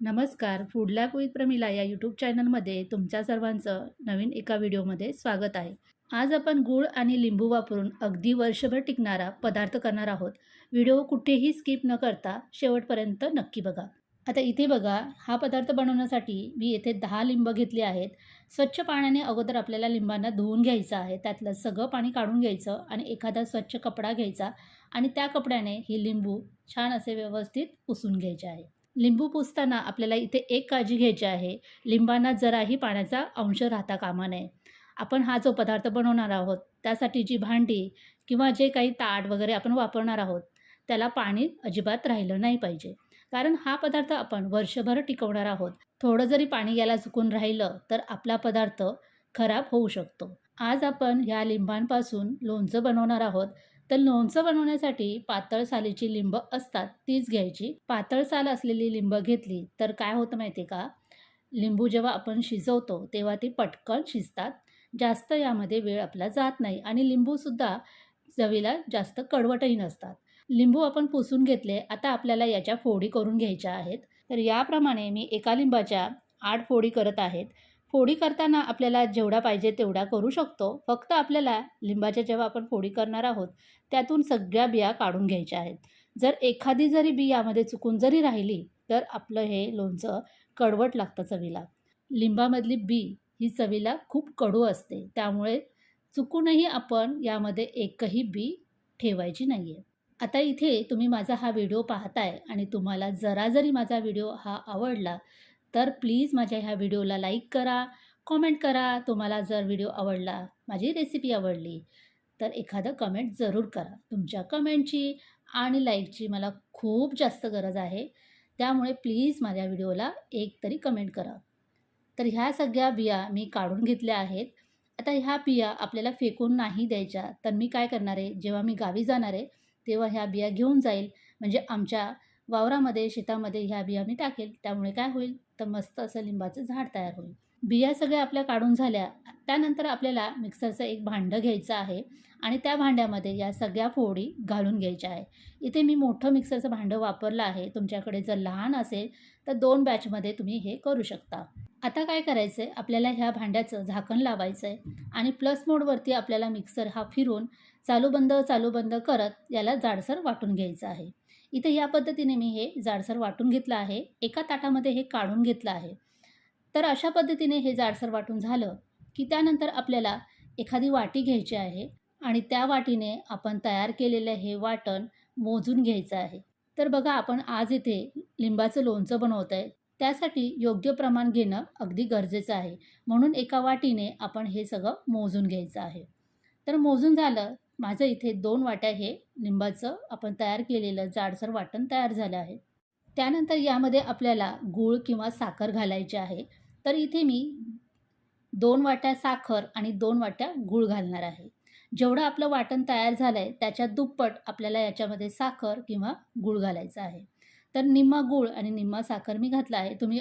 नमस्कार food lab with Pramila या YouTube चॅनलमध्ये तुमच्या सर्वांचं नवीन एका व्हिडिओमध्ये स्वागत आहे. आज आपण गूळ आणि लिंबू वापरून अगदी वर्षभर टिकणारा पदार्थ करणार आहोत. व्हिडिओ कुठेही स्किप न करता शेवटपर्यंत नक्की बघा. आता इथे बघा हा पदार्थ बनवण्यासाठी मी येथे दहा लिंब घेतले आहेत. स्वच्छ पाण्याने अगोदर आपल्याला लिंबांना धुवून घ्यायचं आहे. त्यातलं सगळं पाणी काढून घ्यायचं आणि एखादा स्वच्छ कपडा घ्यायचा आणि त्या कपड्याने ही लिंबू छान असे व्यवस्थित पुसून घ्यायचे आहे. लिंबू पुसताना आपल्याला इथे एक काळजी घ्यायची आहे. लिंबांना जराही पाण्याचा अंश राहता कामा नये. आपण हा जो पदार्थ बनवणार आहोत त्यासाठी जी भांडी किंवा जे काही ताट वगैरे आपण वापरणार आहोत त्याला पाणी अजिबात राहिलं नाही पाहिजे. कारण हा पदार्थ आपण वर्षभर टिकवणार आहोत. थोडं जरी पाणी याला चुकून राहिलं तर आपला पदार्थ खराब होऊ शकतो. आज आपण ह्या लिंबांपासून लोणचं बनवणार आहोत. तर लोणचं बनवण्यासाठी पातळ सालीची लिंब असतात तीच घ्यायची. पातळ साल असलेली लिंब घेतली तर काय होतं माहिती आहे का? लिंबू जेव्हा आपण शिजवतो तेव्हा ती पटकन शिजतात. जास्त यामध्ये वेळ आपला जात नाही आणि लिंबूसुद्धा चवीला जास्त कडवटही नसतात. लिंबू आपण पुसून घेतले आता आपल्याला याच्या फोडी करून घ्यायच्या आहेत. तर याप्रमाणे मी एका लिंबाच्या आठ फोडी करत आहेत. फोडी करताना आपल्याला जेवढा पाहिजे तेवढा करू शकतो. फक्त आपल्याला लिंबाच्या जेव्हा आपण फोडी करणार आहोत त्यातून सगळ्या बिया काढून घ्यायच्या आहेत. जर एखादी जरी बी यामध्ये चुकून जरी राहिली तर आपलं हे लोणचं कडवट लागतं चवीला. लिंबामधली बी ही चवीला खूप कडू असते. त्यामुळे चुकूनही आपण यामध्ये एकही बी ठेवायची नाही आहे आता इथे तुम्ही माझा हा व्हिडिओ पाहताय आणि तुम्हाला जरा जरी माझा व्हिडिओ हा आवडला तर प्लीज माझ्या ह्या व्हिडिओला लाईक करा कॉमेंट करा. तुम्हाला जर व्हिडिओ आवडला माझी रेसिपी आवडली तर एखादं कमेंट जरूर करा. तुमच्या कमेंटची आणि लाईकची मला खूप जास्त गरज आहे. त्यामुळे प्लीज माझ्या व्हिडिओला एक तरी कमेंट करा. तर ह्या सगळ्या बिया मी काढून घेतल्या आहेत. आता ह्या बिया आपल्याला फेकून नाही द्यायच्या तर मी काय करणार आहे? जेव्हा मी गावी जाणार आहे तेव्हा ह्या बिया घेऊन जाईल. म्हणजे आमच्या वावरामध्ये शेतामध्ये ह्या बिया मी टाकेल. त्यामुळे काय होईल? तर मस्त असं लिंबाचं झाड तयार होईल. बिया सगळ्या आपल्या काढून झाल्या. त्यानंतर आपल्याला मिक्सरचं एक भांडं घ्यायचं आहे आणि त्या भांड्यामध्ये या सगळ्या फोडी घालून घ्यायच्या आहे. इथे मी मोठं मिक्सरचं भांडं वापरलं आहे. तुमच्याकडे जर लहान असेल तर दोन बॅचमध्ये तुम्ही हे करू शकता. आता काय करायचं आहे आपल्याला ह्या भांड्याचं झाकण लावायचं आहे आणि प्लस मोडवरती आपल्याला मिक्सर हा फिरून चालू बंद चालू बंद करत याला जाडसर वाटून घ्यायचं आहे. इथे या पद्धतीने मी हे जाडसर वाटून घेतलं आहे. एका ताटामध्ये हे काढून घेतलं आहे. तर अशा पद्धतीने हे जाडसर वाटून झालं की त्यानंतर आपल्याला एखादी वाटी घ्यायची आहे आणि त्या वाटीने आपण तयार केलेलं हे वाटण मोजून घ्यायचं आहे. तर बघा आपण आज इथे लिंबाचं लोणचं बनवत आहे त्यासाठी योग्य प्रमाण घेणं अगदी गरजेचं आहे. म्हणून एका वाटीने आपण हे सगळं मोजून घ्यायचं आहे. तर मोजून झालं माझं इथे दोन वाट्या हे लिंबाचं आपण तयार केलेलं जाडसर वाटण तयार झालं आहे. त्यानंतर यामध्ये आपल्याला गूळ किंवा साखर घालायची आहे. तर इथे मी दोन वाट्या साखर आणि दोन वाट्या गूळ घालणार आहे. जेवढं आपलं वाटण तयार झालं आहे त्याच्या दुप्पट आपल्याला याच्यामध्ये साखर किंवा गूळ घालायचं आहे. तर निम्मा गूळ आणि निम्मा साखर मी घातला आहे. तुम्ही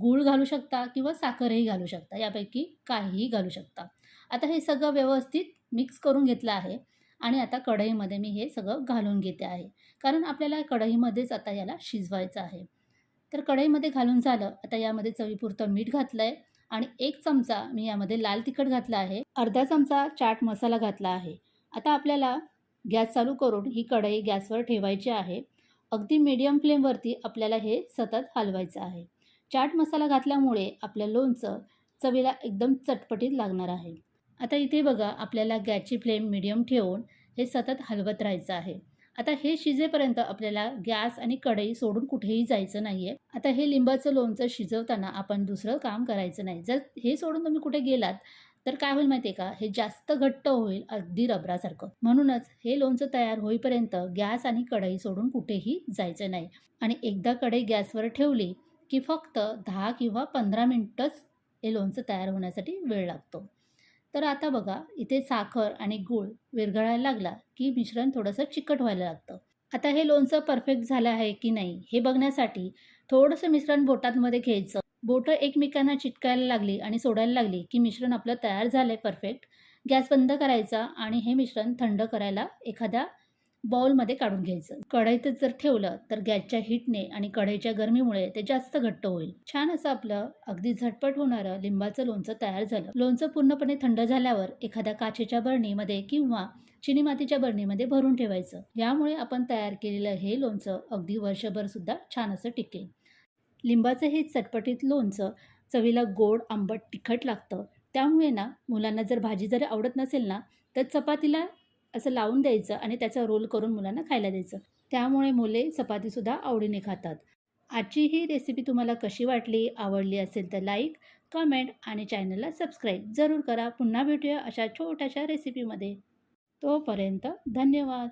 गूळ घालू शकता किंवा साखरही घालू शकता यापैकी काहीही घालू शकता. आता हे सगळं व्यवस्थित मिक्स करून घेतलं आहे आणि आता कढईमध्ये मी हे सगळं घालून घेते आहे. कारण आपल्याला कढईमध्येच आता याला शिजवायचं आहे. तर कढईमध्ये घालून झालं आता यामध्ये चवीपुरतं मीठ घातलं आहे आणि एक चमचा मी यामध्ये लाल तिखट घातला आहे अर्धा चमचा चाट मसाला घातला आहे. आता आपल्याला गॅस चालू करून ही कढई गॅसवर ठेवायची आहे. अगदी मीडियम फ्लेमवरती आपल्याला हे सतत हलवायचं आहे. चाट मसाला घातल्यामुळे आपलं लोणचं चवीला एकदम चटपटीत लागणार आहे. आता इथे बघा आपल्याला गॅसची फ्लेम मिडियम ठेवून हे सतत हलवत राहायचं आहे. आता हे शिजेपर्यंत आपल्याला गॅस आणि कढई सोडून कुठेही जायचं नाही आहे आता हे लिंबाचं लोणचं शिजवताना आपण दुसरं काम करायचं नाही. जर हे सोडून तुम्ही कुठे गेलात तर काय होईल माहिती आहे का? हे जास्त घट्ट होईल अगदी रबरासारखं. म्हणूनच हे लोणचं तयार होईपर्यंत गॅस आणि कढई सोडून कुठेही जायचं नाही. आणि एकदा कढई गॅसवर ठेवली की फक्त दहा किंवा पंधरा मिनटंच हे लोणचं तयार होण्यासाठी वेळ लागतो. तर आता बघा इथे साखर आणि गूळ विरघळायला लागला की मिश्रण थोडंसं चिकट व्हायला लागतं. आता हे लोणचं परफेक्ट झालं आहे की नाही हे बघण्यासाठी थोडंसं मिश्रण बोटांमध्ये घ्यायचं. बोटं एकमेकांना चिटकायला लागली आणि सोडायला लागली की मिश्रण आपलं तयार झालं आहे परफेक्ट. गॅस बंद करायचा आणि हे मिश्रण थंड करायला एखाद्या बाउलमध्ये काढून घ्यायचं. कढईतच जर ठेवलं तर गॅसच्या हिटने आणि कढईच्या गरमीमुळे ते जास्त घट्ट होईल. छान असं आपलं अगदी झटपट होणारं लिंबाचं लोणचं तयार झालं. लोणचं पूर्णपणे थंड झाल्यावर एखाद्या काचेच्या बरणीमध्ये किंवा चिनी मातीच्या बरणीमध्ये भरून ठेवायचं. यामुळे आपण तयार केलेलं हे लोणचं अगदी वर्षभर सुद्धा छान असं टिकेल. लिंबाचं हे चटपटीत लोणचं चवीला गोड आंबट तिखट लागतं. त्यामुळे ना मुलांना जर भाजी जरी आवडत नसेल ना तर चपातीला असं लावून द्यायचं आणि त्याचा रोल करून मुलांना खायला द्यायचं. त्यामुळे मुले चपातीसुद्धा आवडीने खातात. आजची ही रेसिपी तुम्हाला कशी वाटली आवडली असेल तर लाईक कमेंट आणि चॅनलला सबस्क्राईब जरूर करा. पुन्हा भेटूया अशा छोट्याशा रेसिपीमध्ये तोपर्यंत धन्यवाद.